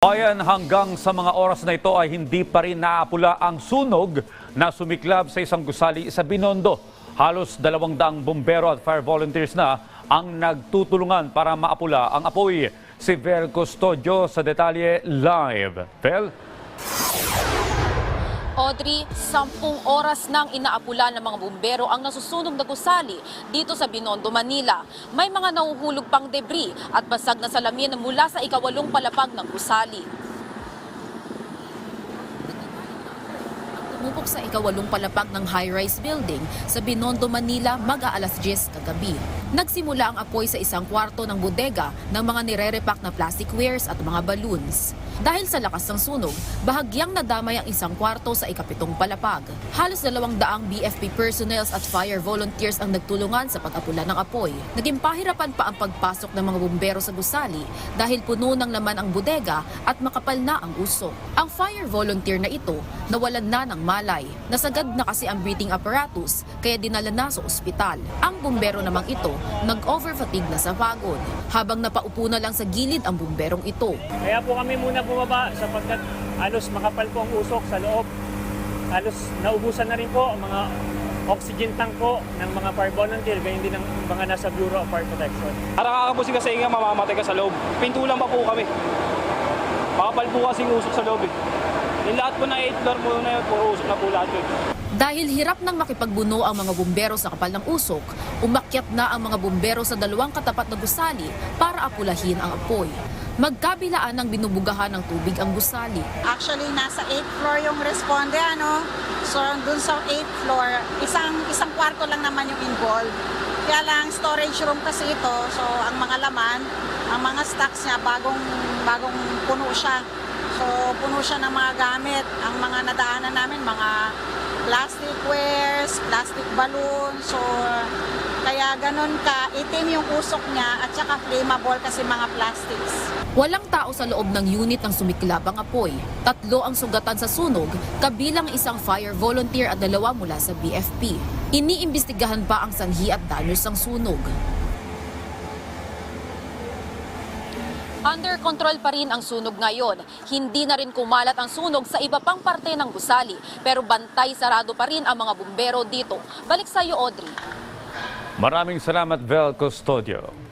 Bayan hanggang sa mga oras na ito ay hindi pa rin naapula ang sunog na sumiklab sa isang gusali sa Binondo. Halos dalawang daang bombero at fire volunteers na ang nagtutulungan para maapula ang apoy. Si Vel Custodio sa detalye live. Vel? Audrey, sampung oras nang inaapula ng mga bumbero ang nasusunog na gusali dito sa Binondo, Manila. May mga nahuhulog pang debris at basag na salamin mula sa ikawalong palapag ng gusali. Tumupok sa ikawalong palapag ng high-rise building sa Binondo, Manila mag-aalas 10 kagabi. Nagsimula ang apoy sa isang kwarto ng bodega ng mga nire-repack na plastic wares at mga balloons. Dahil sa lakas ng sunog, bahagyang nadamay ang isang kwarto sa ikapitong palapag. Halos dalawang daang BFP personnel at fire volunteers ang nagtulungan sa pag-apula ng apoy. Naging pahirapan pa ang pagpasok ng mga bumbero sa gusali dahil puno ng laman ang bodega at makapal na ang usok. Ang fire volunteer na ito nawalan na ng malay. Nasagad na kasi ang breathing apparatus kaya dinala na sa ospital. Ang bumbero namang ito nag-overfatigue na sa pagod habang napaupo na lang sa gilid ang bumberong ito. Kaya po kami muna bumaba sapagkat halos makapal po ang usok sa loob. Halos naubusan na rin po ang mga oxygen tank po ng mga fire volunteer, ganyan din ang mga nasa Bureau of Fire Protection. Nakakabusin kasi nga mamamatay ka sa loob. Pintulan pa po kami. Makapal po kasi yung usok sa loob eh. Yung lahat po na 8 floor po na yun, puro usok na po lahat yun. Dahil hirap nang makipagbuno ang mga bumbero sa kapal ng usok, umakyat na ang mga bumbero sa dalawang katapat na gusali para apulahin ang apoy. Magkabilaan ng binubugahan ng tubig ang gusali. Actually, nasa 8th floor yung responde, ano? So, dun sa 8th floor, isang, isang kwarto lang naman yung involved. Kaya lang, storage room kasi ito. So, ang mga laman, ang mga stocks niya, bagong, bagong puno siya. So, puno siya ng mga gamit. Ang mga nadaanan namin, mga plastic wares, plastic balloon. So, kaya ganun ka, itim yung usok niya at saka flammable kasi mga plastics. Walang tao sa loob ng unit ng sumiklab ang apoy. Tatlo ang sugatan sa sunog, kabilang isang fire volunteer at dalawa mula sa BFP. Iniimbestigahan pa ang sanhi at danos ng sunog. Under control pa rin ang sunog ngayon. Hindi na rin kumalat ang sunog sa iba pang parte ng gusali. Pero bantay sarado pa rin ang mga bumbero dito. Balik sa iyo, Audrey. Maraming salamat, Vel Custodio.